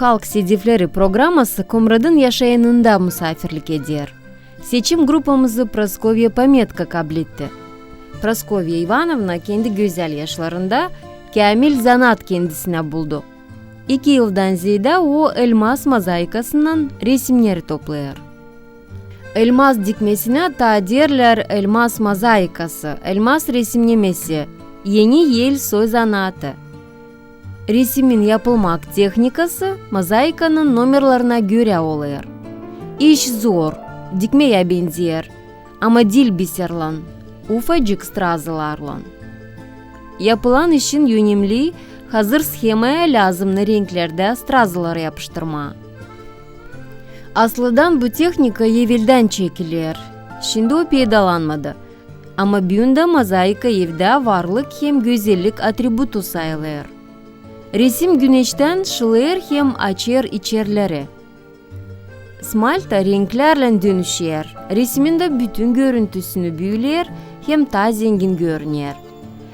халк седифлери программасы комрадын яшайынында мұсафірлік едер. Сечім группамызды просковья пометка каблетти просковья ивановна кенді гөзәл яшларында камил занат кендісіне булду Икі жылдан зыйда о элмаз мозаикасынан ресимдер топлоер дикмесіне та таадерлер элмаз мозаикасы элмаз ресімнемесі, ені ел сой занаты ресіммен япылмак техникасы мозаиканын номерларына гөре олыр иш зор дикме ябендер ама дилбисерлан уфа жикстразыларлан япылан ишин юнемли Хазыр схемая лязымны ренклерді стразылар япыштырма. Аслыдан бұ техника евелден чекілер. Шинді пейдаланмады. Ама бюнда мозаика евда варлық хем гөзеллік атрибуту сайлыр. Resim güneşten şılır hem açır içerleri. Smalta renklerle dönüşür. Resminde bütün görüntüsünü büyüler hem ta zengin görünür.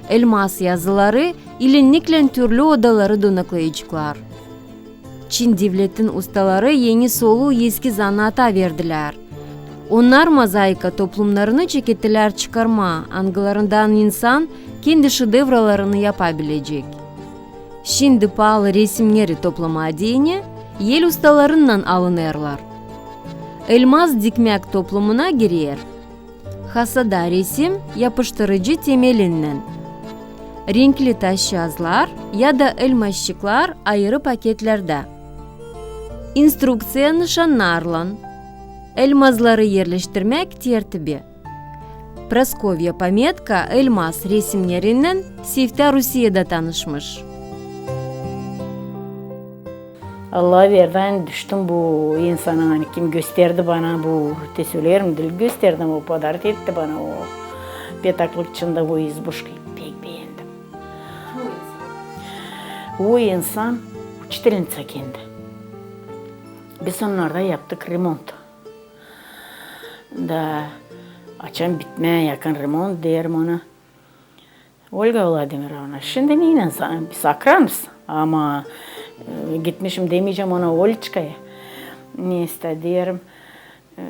Elmas yazıları ilinlikle türlü odaları donaklayıcıklar. Çin devletin ustaları yeni soluğu eski zanata verdiler. Onlar mozaika toplumlarını çekettiler çıkarma, angılarından insan kendi şedevralarını yapabilecek. Resimleri toplama diyene yel ustalarından alınırlar. Elmas dikmek toplumuna girer. Hasada resim yapıştırıcı temelinden. Renkli taş yazılar ya da elmasçıklar ayrı paketlerde. İnstruksiya nişanlarla. Elmazları yerleştirmek tertibi. Praskovya Pametka elmas resimlerinden Sifte Rusya'da tanışmış. Allah ver ben düştüm bu insana hani kim gösterdi bana bu te söylerim dil gösterdim o padaret etti bana o petaklıkçında bu избушкой pek beğendim. O insan учительница kendi. Biz onlarda yaptık remont. Da açan bitmeye yakın remont derim ona. Olga Vladimirovna, şimdi yine biz akranız ama e, gitmişim demeyeceğim ona Olçka'ya. Neyse derim. E,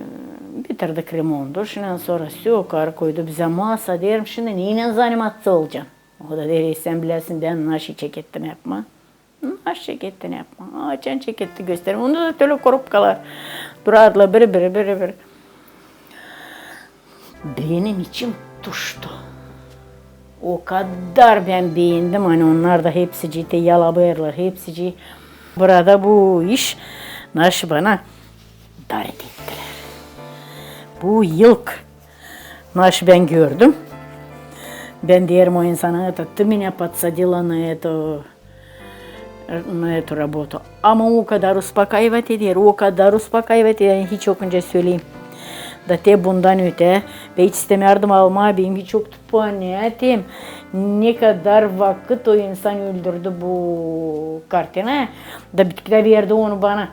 bitirdik remontu. Şundan sonra sökar koydu bize masa derim. Şimdi neyle zanimatsı olacağım? O da der sen bilesin ben naşı çekettim yapma. Naş çekettin yapma. Açan çeketti gösterim. Onu da öyle korup kalar. Durarlar biri biri biri biri. Benim içim tuştu. O kadar ben beğendim hani onlar da hepsici de yalabıyırlar hepsici. Burada bu iş naş bana daret ettiler. Bu yılk naş ben gördüm. Ben diyelim o insana это ты меня подсадила на эту на эту работу. Ama o kadar uspokayvet eder, o kadar uspokayvet eder. Hiç okunca söyleyeyim. Da te bundan öte ve hiç istemerdim alma benim hiç yoktu понятием ne kadar vakit o insan öldürdü bu kartına da bitkide verdi onu bana.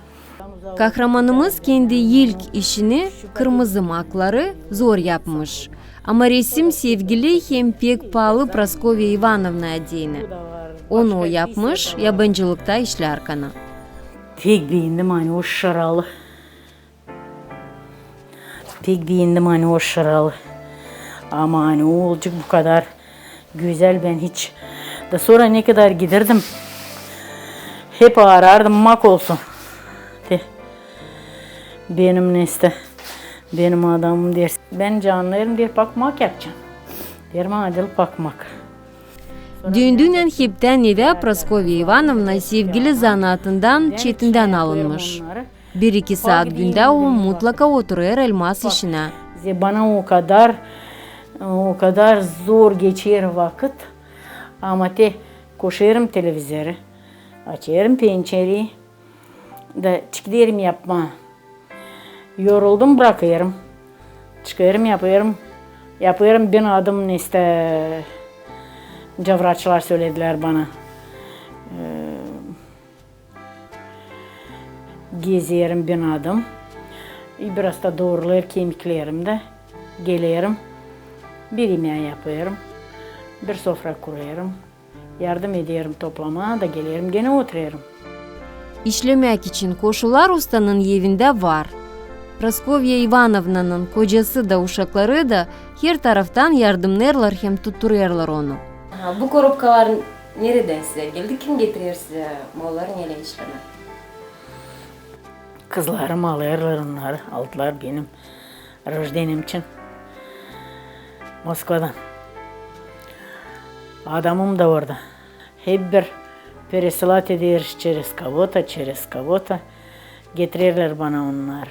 Kahramanımız kendi ilk işini kırmızı makları zor yapmış. Ama resim sevgili hem pek pahalı Praskovya Ivanovna adine. Onu o yapmış, yabancılıkta işler kana. Pek beğendim hani o şaralı. Pek beğendim hani o şaralı. Ama hani o olacak bu kadar güzel ben hiç. Da sonra ne kadar giderdim. Hep arardım mak olsun. De. Benim neste. Benim adamım der. Ben canlarım der bak mak yapacağım. Derim adil bak mak. Düğündüğünden hepten eve Praskovya Ivanovna sevgili zanaatından çetinden alınmış. Bir iki saat günde o mutlaka oturuyor elmas işine. Bana o kadar o kadar zor geçer vakit. Ama te koşarım televizyonu. Açarım pencereyi. Da çıkıyorum yapma. Yoruldum bırakıyorum. Çıkarım yapıyorum. Yapıyorum bin adım işte cavraçlar söylediler bana. Ee, geziyorum bin adım. Biraz da doğrular kemiklerimde. Geliyorum. Bir yemeği yapıyorum. Bir sofra kuruyorum. Yardım ediyorum toplama da geliyorum gene oturuyorum. İşlemek için koşullar ustanın evinde var. Praskovya Ivanovna'nın kocası da uşakları da her taraftan yardımlarlar hem tutturuyorlar onu. Ha, bu korupkalar nereden size geldi? Kim getirir size malları neyle işleme? Kızlarım alıyorlar onları. Aldılar benim. Rojdenim için. Moskva'dan. Adamım da orada. Hep bir пересылать ediyor через кого-то, через кого-то. Getirirler bana onlar.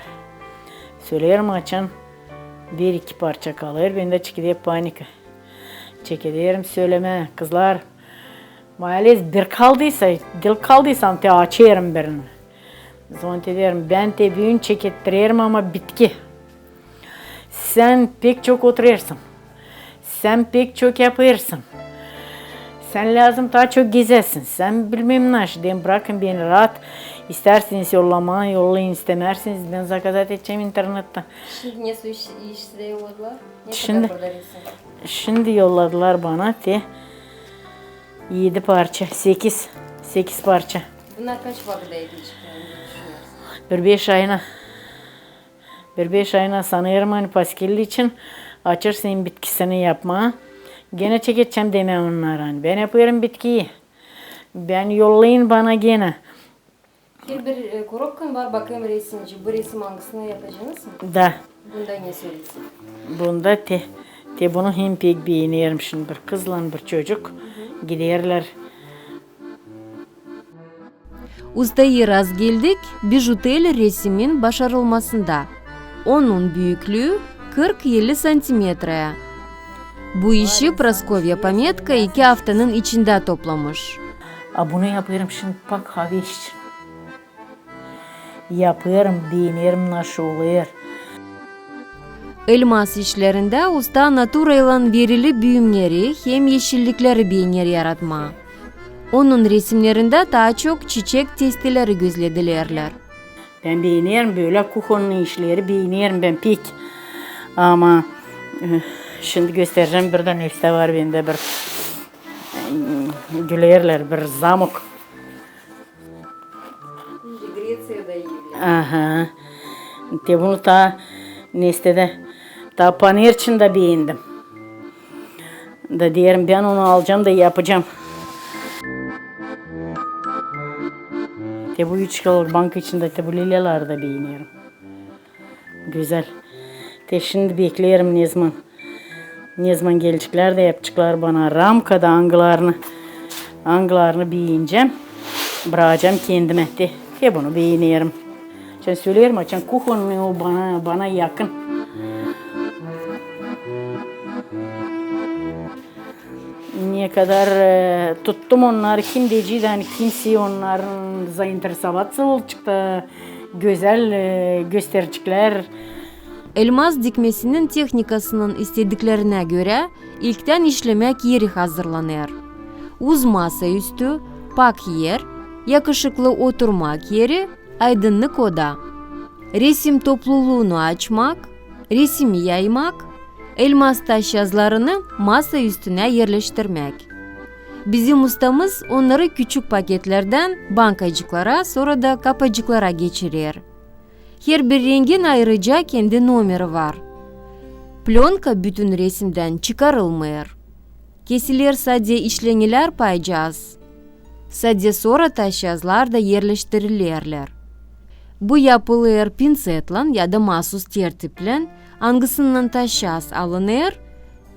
Söylerim açan bir iki parça kalır. Ben de çıkıyor panika. Çekilirim söyleme kızlar. Maalesef bir kaldıysa, dil kaldıysam te açarım birini. Zont ederim. Ben de büyün çekettiririm ama bitki. Sen pek çok oturuyorsun. Sen pek çok yapıyorsun. Sen lazım daha çok gezersin. Sen bilmem ne dedim bırakın beni rahat. İsterseniz yollama, yollayın istemezseniz ben zakat edeceğim internetten. Şimdi ne su iş, işleri yolladılar? Ne Şimdi-? Şimdi yolladılar bana de 7 parça, 8, 8 parça. Bunlar kaç vakıda çıkıyor? düşünüyorsun? Bir beş ayına. Bir beş ayına sanıyorum hani paskilli için açırsın bitkisini yapma. Gene çekeceğim deme onlar hani. Ben yapıyorum bitkiyi. Ben yollayın bana gene. Bir bir e, korokkan var bakayım resimci. Bu resim hangisini yapacaksınız mı? Da Bunda ne söylesin? bunda te, te bunu hem pek beğeniyorum şimdi bir kızla bir çocuk. Giderler. Ustayı raz geldik bijutel resimin başarılmasında. Onun büyüklüğü 40-50 santimetre. Bu işi Praskovya Pametka iki haftanın içinde toplamış. A bunu yapıyorum şimdi bak hava için. Yapıyorum, beğenirim nasıl oluyor. Elmas işlerinde usta naturayla verili büyümleri hem yeşillikleri beğenir yaratma. Onun resimlerinde daha çok çiçek testileri gözledilerler. Ben beğeniyorum böyle kuhonun işleri beğeniyorum ben pek. Ama eh, şimdi göstereceğim birden üstte var bende bir eh, gülerler bir zamok. Aha. Te bunu ta nestede ta panir için de beğendim. Da diyelim ben onu alacağım da yapacağım. Te bu üç kalır banka içinde te bu lilyaları da beğeniyorum. Güzel. Te şimdi beklerim ne zaman. Ne zaman gelecekler de yapacaklar bana ramkada angılarını angılarını beğeneceğim. Bırakacağım kendime. De, te bunu beğeniyorum. Sen söylerim açan kuhonun o bana bana yakın. Ne kadar e, tuttum onlar kim hani kimse onların zainteresavası olacak güzel e, gösterecekler. Elmas dikmesinin teknikasının istediklerine göre ilkten işlemek yeri hazırlanır. Uz masa üstü, pak yer, yakışıklı oturmak yeri, aydınlık oda. Resim topluluğunu açmak, resimi yaymak, elmas taş yazılarını masa üstüne yerleştirmek. Bizim ustamız onları küçük paketlerden bankacıklara sonra da kapacıklara geçirir. Ербір ренген айрыжа кенде номері бар. Пленка бүтін ресімден чыгарылмайыр. Кесілер саде ішленілер пай жаз. Саде сора тащазлар да ерліштірілерлер. Бұ япылыр пинцетлан яда масус тертіплен аңғысынан ташаз алыныр,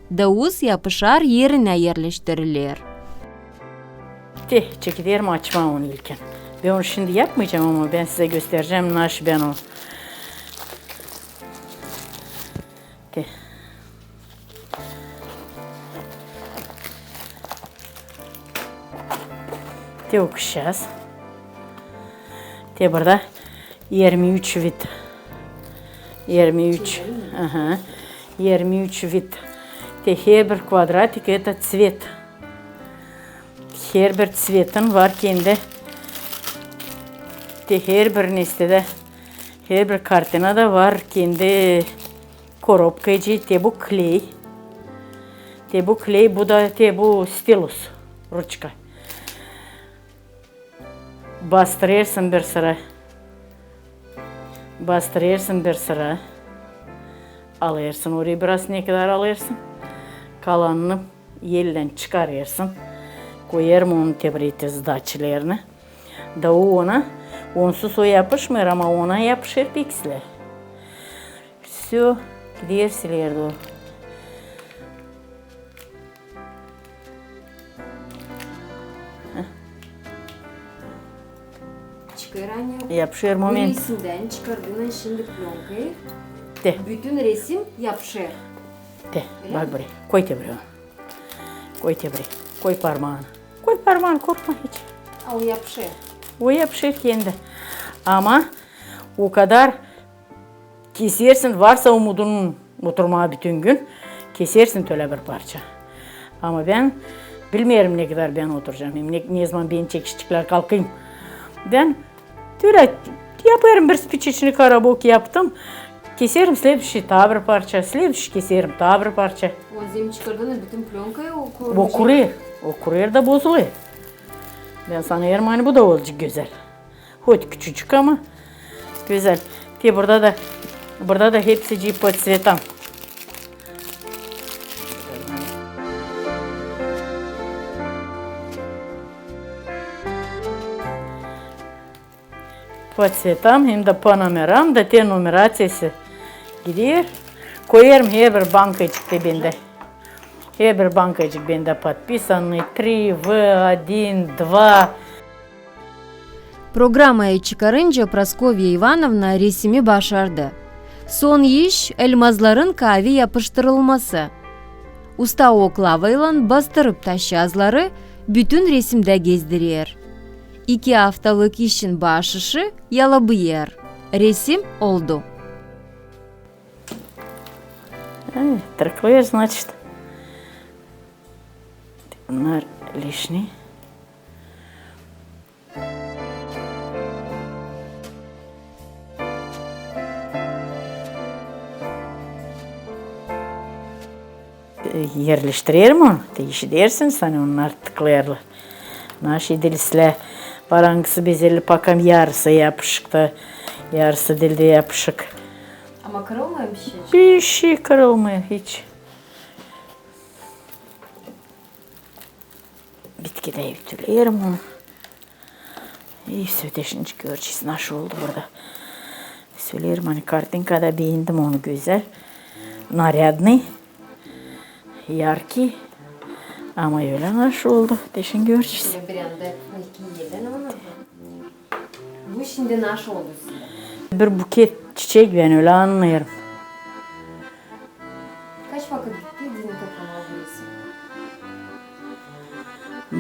дауыз япышар еріне ерліштірілер. Те, чекедер mi açma. Ben onu şimdi yapmayacağım ama ben size göstereceğim nasıl ben onu. De. De okuyacağız. De burada 23 vit. 23. Aha. 23 vit Те her bir квадратик это цвет. Her bir цветin var kendi. bitti. Her bir nesnede, her bir kartinada var kendi koropkacı. Te bu kley. Te bu kley, bu da te bu stilus. Ruçka. Bastırırsın bir sıra. Bastırırsın bir sıra. Alırsın oraya biraz ne kadar alırsın. Kalanını yelden çıkarırsın. Koyarım onu tebrik izdaçlarını. Da o ona onsuz o yapışmıyor ama ona yapışır piksler. Все, gidersiler de o. Çıkar anne. Yapışır Bu moment. resimden çıkardığın şimdi plonkayı De, bütün resim yapışır. de, bak buraya. Koy te buraya. Koy te buraya. Koy parmağını. Koy parmağını korkma hiç. A o yapışır. O yapışır kendi. Ama o kadar kesersin varsa umudun oturmaya bütün gün kesersin töle bir parça. Ama ben bilmiyorum ne kadar ben oturacağım. Ne, ne zaman beni çekiştikler kalkayım. Ben töle yaparım bir спичечный коробок yaptım. Keserim следующий daha bir parça, следующий keserim daha bir parça. O zim çıkardığın bütün plonkayı o O koruyacak. kuruyor. O kuruyor da bozuluyor. Ben sanıyorum hani bu da olacak güzel. Хоть küçücük ama güzel. Ki burada da burada da hepsi по цветам. По цветам hem de по номерам da te numarasyası gidiyor. Koyarım her bir bankacıkta bende. Эбер банкач бенда подписаны. Три, В, один, два. Программа Чикарынджа Просковья Ивановна ресими башарды. Сон еш эльмазларын кави yapıştırılması. Уста оклавайлан бастырып ташазлары бүтін ресімді кездірер. Ике автолық ішін башышы ялабыер. Ресим олду. Э, Тырквер, значит. Bunlar leşni. yerleştirelim onu. Değişi dersin sana onlar tıklayarlar. Naşi dilisle barangısı bezeli pakam yarısı yapışıktı. Yarısı dilde yapışık. Ama kırılmıyor bir şey. Bir şey kırılmıyor hiç. Bitkide ütüleyelim onu. İyi söyleşince göreceğiz nasıl oldu burada. Söylerim hani kartinkada beğendim onu güzel. Нарядный. Яркий. Ama öyle nasıl oldu? Deşin göreceğiz. Bir anda iki yerden ama. Bu şimdi nasıl oldu size? Bir buket çiçek ben öyle anlıyorum.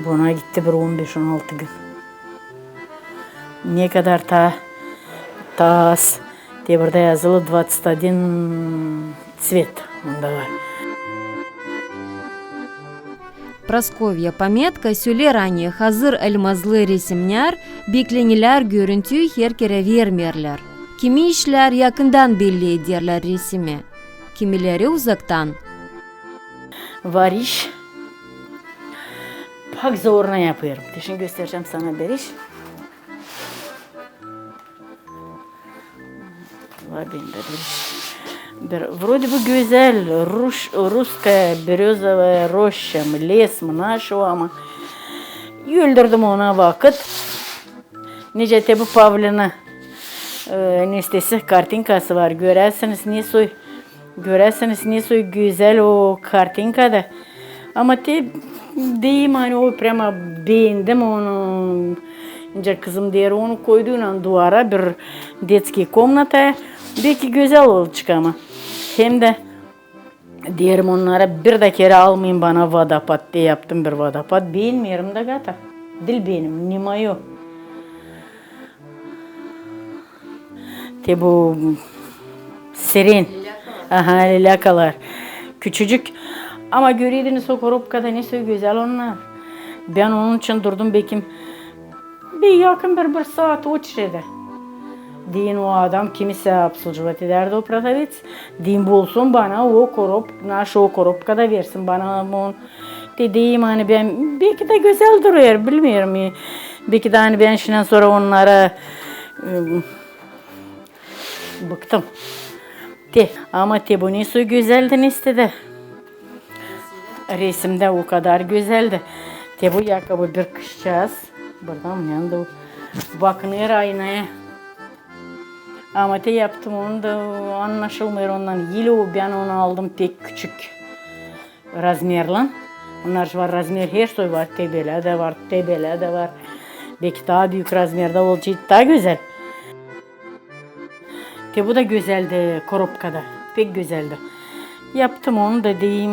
Buna gitti bir 15-16 gün. Ne kadar ta тас diye жазылы 21 цвет мында просковья пометка сөйле ранее хазыр әлмазлы ресімняр görüntü көрінтю херкере вермерлер. Kimi işler якындан belli дерлер ресиме kimileri узактан вариш Var iş. Bak zoruna yapıyorum. Şimdi göstereceğim sana bir iş. Var bende bir iş. Bir, вроде бы güzel, Ruş, русская березовая роща, mı, les mi, naşı ama öldürdüm ona vakit. Necati bu Pavlina e, nestesi kartinkası var. Görersiniz ne soy görersiniz ne soy güzel o kartinkada. Ama te diyeyim hani o prema beğendim onu. Önce kızım diğer onu koyduğun duvara bir detski komnata belki güzel olacak ama. Hem de diğerim onlara bir de kere almayın bana vadapat diye yaptım bir vadapat. Beğenmiyorum da gata. Dil benim, nimayo. Te bu serin. Aha, lakalar. Küçücük Ama görüydünüz o korupkada ne söy güzel onlar. Ben onun için durdum bekim. Bir yakın bir, bir saat o çirede. Deyin o adam kimse обслуживать ederdi o prodavец. Deyin bulsun bana o korup, naş o korupkada versin bana onu. Dediğim hani ben belki de güzel duruyor bilmiyorum. Belki de hani ben şimdiden sonra onlara ıı, bıktım. De, ama Tebunisu güzeldi istedi. Resimde o kadar güzeldi. Tebu ayakkabı bir kışacağız. Buradan yandı. Bakınıyor aynaya. Ama te yaptım onu da anlaşılmıyor ondan. Yili o ben onu aldım pek küçük razmerle. Onlar var razmer her şey var. Tebele de var, tebele de var. Belki daha büyük razmerde olacak daha güzel. Te bu da güzeldi korupkada. Pek güzeldi. Yaptım onu da diyeyim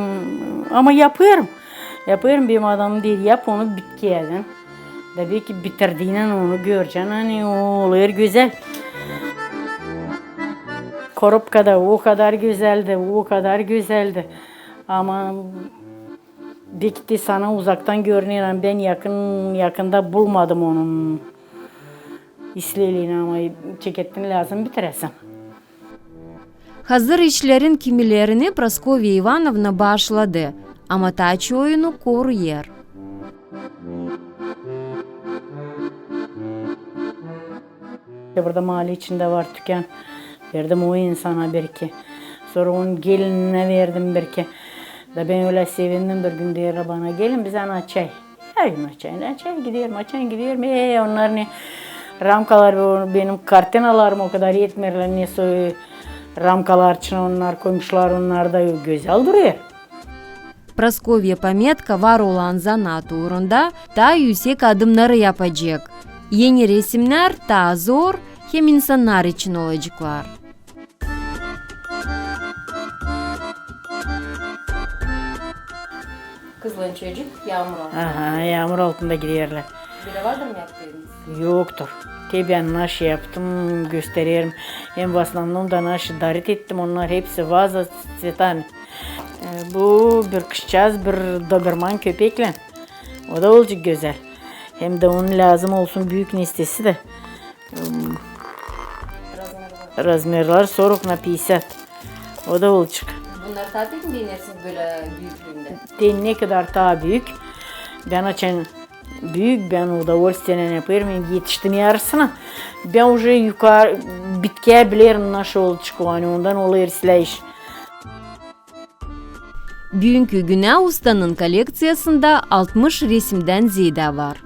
ama yapıyorum. Yapıyorum benim adamım değil. Yap onu bitkiyeden. Da belki bitirdiğinden onu göreceksin. Hani o oluyor güzel. Korupkada o kadar güzeldi, o kadar güzeldi. Ama bitti sana uzaktan görünüyor. Ben yakın yakında bulmadım onun isleliğini ama ceketini lazım bitiresin. Hazır işlerin kimilerini Praskovya Ivanovna başladı ama taç oyunu koru yer. Ya burada mahalle içinde var tüken. Verdim o insana bir iki. Sonra onun gelinine verdim bir iki. Da ben öyle sevindim bir gün diyor bana gelin bize ana çay. Her gün çay, çay gidiyorum, çay gidiyorum. Eee onlar ne ramkalar benim kartinalarım o kadar yetmiyorlar ne soy ramkalar için onlar koymuşlar da güzel duruyor. Praskovya Pametka var olan zanaat uğrunda daha yüksek adımları yapacak. Yeni resimler daha zor hem insanlar için olacaklar. Kızlan çocuk yağmur aldı. Aha yağmur altında gidiyorlar. Böyle vardır mı yaptığınız? Yoktur. Ben naş yaptım gösteririm. Hem vaslandım da naş darit ettim. Onlar hepsi vaza setan. Ee, bu bir kışçaz bir doberman köpekle. O da olacak güzel. Hem de onun lazım olsun büyük nestesi de. Razmerler soruk na 50. O da olacak. Bunlar tatil mi denersiniz böyle büyüklüğünde? de ne kadar daha büyük. Ben açan büyük ben удовольствием yaparım. Yetiştim yarısına. Ben уже yukarı bitkiye bilirim nasıl olacak yani ondan oluyor silah Bugünkü Günah Usta'nın koleksiyasında 60 resimden ziyade var.